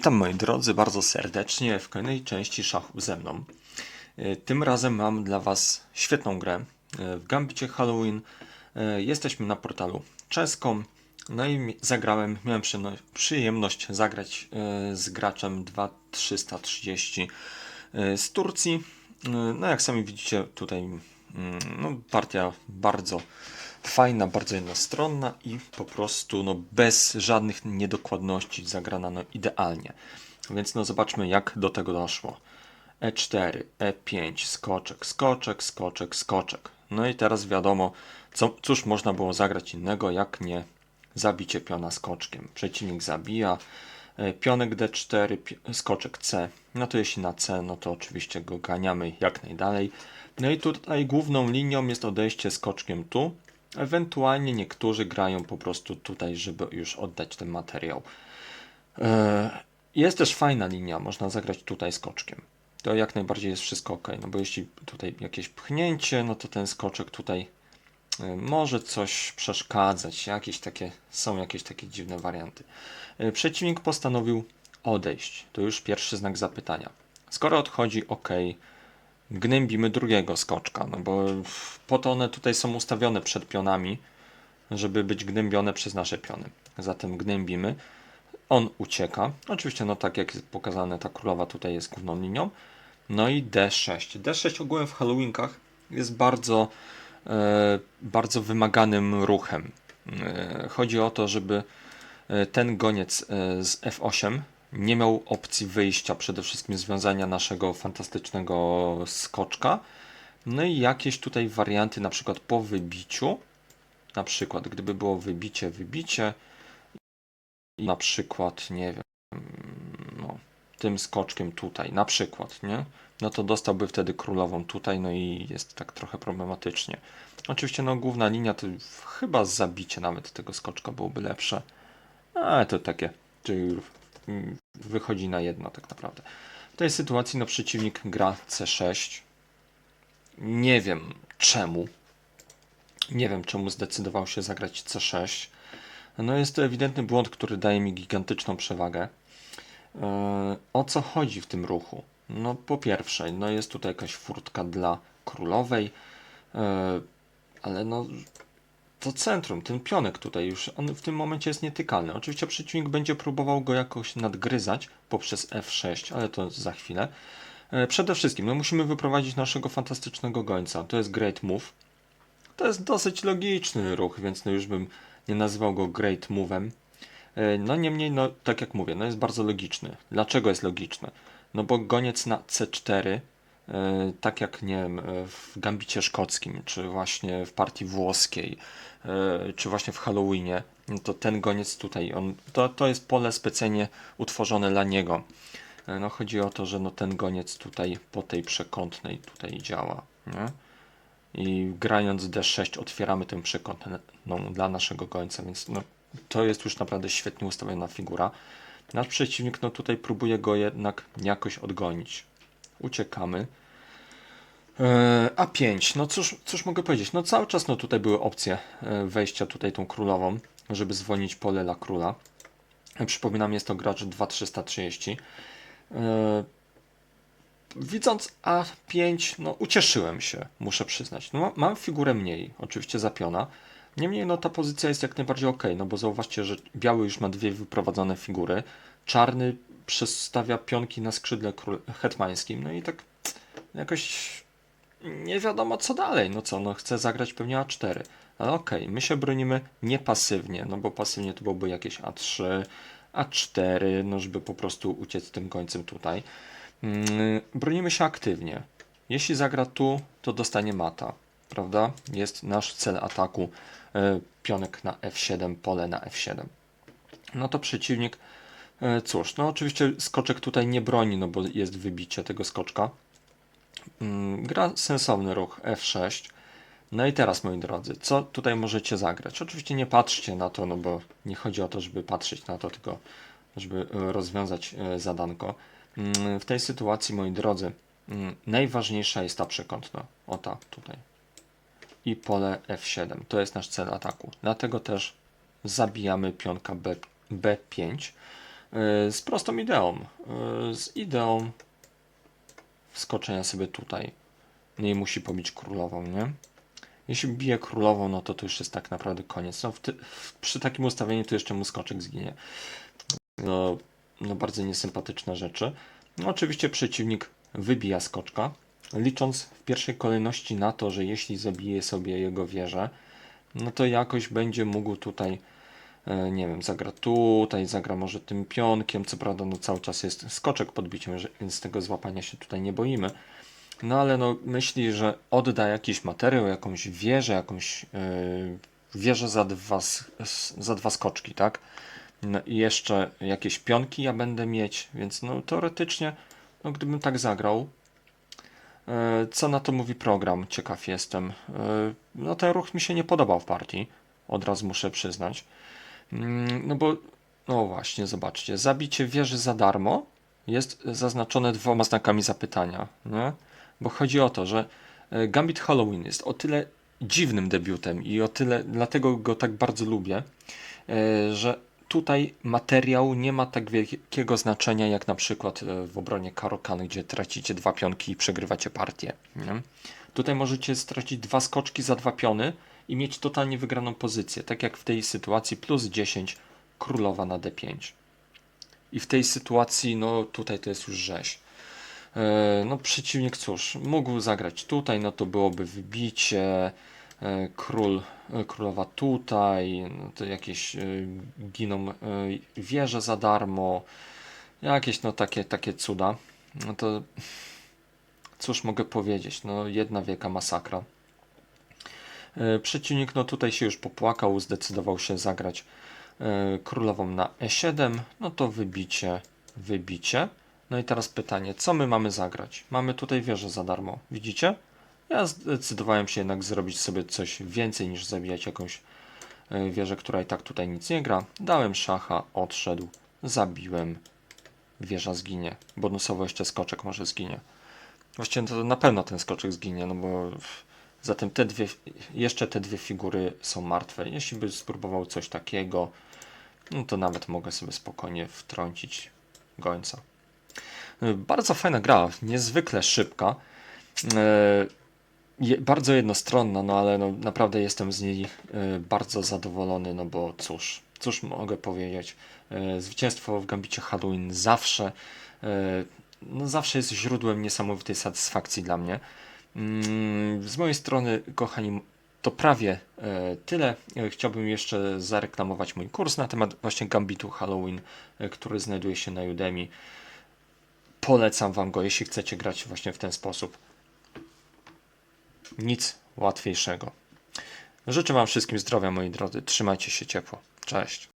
Witam moi drodzy bardzo serdecznie w kolejnej części szachów ze mną. E, Tym razem mam dla Was świetną grę e, w Gambicie Halloween. E, Jesteśmy na portalu czeską. No i zagrałem, miałem przyjemno- przyjemność zagrać z graczem 2330 e, z Turcji. No jak sami widzicie tutaj mm, no, partia bardzo fajna, bardzo jednostronna i po prostu no, bez żadnych niedokładności zagrana no, idealnie. Więc no zobaczmy jak do tego doszło. E4, E5, skoczek, skoczek, skoczek, skoczek. No i teraz wiadomo, co, cóż można było zagrać innego, jak nie zabicie piona skoczkiem. Przeciwnik zabija, e, pionek D4, pi- skoczek C. No to jeśli na C, no to oczywiście go ganiamy jak najdalej. No i tutaj główną linią jest odejście skoczkiem tu. Ewentualnie niektórzy grają po prostu tutaj, żeby już oddać ten materiał. E, Jest też fajna linia, można zagrać tutaj skoczkiem. To jak najbardziej jest wszystko ok, no bo jeśli tutaj jakieś pchnięcie, no to ten skoczek tutaj e, może coś przeszkadzać, jakieś takie, są jakieś takie dziwne warianty. E, Przeciwnik postanowił odejść, to już pierwszy znak zapytania. Skoro odchodzi, ok, gnębimy drugiego skoczka, no bo po to one tutaj są ustawione przed pionami, żeby być gnębione przez nasze piony. Zatem gnębimy. On ucieka. Oczywiście, no tak jak jest pokazane, ta królowa tutaj jest główną linią. No i D6. D6 ogółem w Halloweenkach jest bardzo, e, bardzo wymaganym ruchem. E, chodzi o to, żeby e, ten goniec z F8 nie miał opcji wyjścia, przede wszystkim związania naszego fantastycznego skoczka. No i jakieś tutaj warianty, na przykład po wybiciu, na przykład gdyby było wybicie, wybicie, i na przykład, nie wiem, no, tym skoczkiem tutaj, na przykład, nie? No to dostałby wtedy królową tutaj, no i jest tak trochę problematycznie. Oczywiście, no, główna linia to chyba zabicie nawet tego skoczka byłoby lepsze. Ale to takie, czyli wychodzi na jedno tak naprawdę. W tej sytuacji, no, przeciwnik gra C6. Nie wiem czemu. Nie wiem czemu zdecydował się zagrać C6. No jest to ewidentny błąd, który daje mi gigantyczną przewagę. E, O co chodzi w tym ruchu? No po pierwsze, no jest tutaj jakaś furtka dla królowej, e, ale no to centrum, ten pionek tutaj już, on w tym momencie jest nietykalny. Oczywiście przeciwnik będzie próbował go jakoś nadgryzać poprzez F6, ale to za chwilę. E, Przede wszystkim, no musimy wyprowadzić naszego fantastycznego gońca. To jest great move. To jest dosyć logiczny ruch, więc no już bym nie nazywał go great move'em. E, No niemniej, no tak jak mówię, no jest bardzo logiczny. Dlaczego jest logiczny? No bo goniec na C4, e, tak jak nie wiem, e, w Gambicie Szkockim, czy właśnie w partii włoskiej, e, czy właśnie w Halloweenie, to ten goniec tutaj, on, to, to jest pole specjalnie utworzone dla niego. E, No chodzi o to, że no ten goniec tutaj po tej przekątnej tutaj działa, nie? i grając D6 otwieramy tę przekątną dla naszego gońca, więc no, to jest już naprawdę świetnie ustawiona figura. Nasz przeciwnik no, tutaj próbuje go jednak jakoś odgonić. Uciekamy. E, A5, no cóż, cóż mogę powiedzieć? No cały czas no, tutaj były opcje e, wejścia tutaj tą królową, żeby zwolnić pole dla króla. E, Przypominam, jest to gracz 2330. E, Widząc A5, no ucieszyłem się, muszę przyznać. No, ma- mam figurę mniej, oczywiście zapiona. Niemniej no ta pozycja jest jak najbardziej ok, no bo zauważcie, że biały już ma dwie wyprowadzone figury. Czarny przestawia pionki na skrzydle hetmańskim, no i tak jakoś nie wiadomo co dalej. No co, no chce zagrać pewnie A4. Ale okej, my się bronimy niepasywnie, no bo pasywnie to byłoby jakieś A3, A4, no żeby po prostu uciec tym końcem tutaj. Mm, Bronimy się aktywnie. Jeśli zagra tu, to dostanie mata, prawda? Jest nasz cel ataku. e, Pionek na F7, pole na F7. No to przeciwnik, e, cóż, no oczywiście skoczek tutaj nie broni, no bo jest wybicie tego skoczka. Mm, Gra sensowny ruch F6. No i teraz, moi drodzy, co tutaj możecie zagrać? Oczywiście nie patrzcie na to, no bo nie chodzi o to, żeby patrzeć na to, tylko żeby e, rozwiązać e, zadanko. Mm, W tej sytuacji, moi drodzy, mm, najważniejsza jest ta przekątna. O ta tutaj. I pole F7. To jest nasz cel ataku. Dlatego też zabijamy pionka B, B5. e, z prostą ideą. Z ideą wskoczenia sobie tutaj. Nie musi pobić królową, nie? Jeśli bije królową, no to to już jest tak naprawdę koniec. No, w ty, w, przy takim ustawieniu to jeszcze mu skoczek zginie. No, no bardzo niesympatyczne rzeczy. No, oczywiście przeciwnik wybija skoczka, licząc w pierwszej kolejności na to, że jeśli zabije sobie jego wieżę, no to jakoś będzie mógł tutaj, nie wiem, zagra tutaj, zagra może tym pionkiem, co prawda no cały czas jest skoczek pod biciem, więc tego złapania się tutaj nie boimy. No ale no myśli, że odda jakiś materiał, jakąś wieżę, jakąś yy, wieżę za dwa, za dwa skoczki, tak? No i jeszcze jakieś pionki ja będę mieć, więc no teoretycznie, no gdybym tak zagrał, e, co na to mówi program? Ciekaw jestem. E, No ten ruch mi się nie podobał w partii, od razu muszę przyznać. Mm, No bo, no właśnie, zobaczcie, zabicie wieży za darmo jest zaznaczone dwoma znakami zapytania, nie? Bo chodzi o to, że e, Gambit Halloween jest o tyle dziwnym debiutem i o tyle, dlatego go tak bardzo lubię, e, że tutaj materiał nie ma tak wielkiego znaczenia jak na przykład e, w obronie Karokany, gdzie tracicie dwa pionki i przegrywacie partię. Nie? Tutaj możecie stracić dwa skoczki za dwa piony i mieć totalnie wygraną pozycję, tak jak w tej sytuacji plus 10 królowa na d5. I w tej sytuacji, no tutaj to jest już rzeź. E, No przeciwnik cóż, mógł zagrać tutaj, no to byłoby wybicie, e, król, e, królowa tutaj, no to jakieś giną wieże za darmo, jakieś no takie, takie cuda. No to cóż mogę powiedzieć, no jedna wielka masakra. E, Przeciwnik no tutaj się już popłakał, zdecydował się zagrać e, królową na e7, no to wybicie, wybicie. No i teraz pytanie, co my mamy zagrać? Mamy tutaj wieżę za darmo, widzicie? Ja zdecydowałem się jednak zrobić sobie coś więcej niż zabijać jakąś e, wieżę, która i tak tutaj nic nie gra. Dałem szacha, odszedł, zabiłem, wieża zginie. Bonusowo jeszcze skoczek może zginie. Właściwie to na pewno ten skoczek zginie, no bo zatem te dwie, jeszcze te dwie figury są martwe. Jeśli by spróbował coś takiego, no to nawet mogę sobie spokojnie wtrącić gońca. Bardzo fajna gra, niezwykle szybka. E, bardzo jednostronna, no ale no, naprawdę jestem z niej e, bardzo zadowolony, no bo cóż, cóż mogę powiedzieć. E, zwycięstwo w Gambicie Halloween zawsze, no zawsze jest źródłem niesamowitej satysfakcji dla mnie. Mm, z mojej strony, kochani, to prawie e, tyle. E, Chciałbym jeszcze zareklamować mój kurs na temat właśnie Gambitu Halloween, e, który znajduje się na Udemy. Polecam Wam go, jeśli chcecie grać właśnie w ten sposób. Nic łatwiejszego. Życzę Wam wszystkim zdrowia, moi drodzy. Trzymajcie się ciepło. Cześć.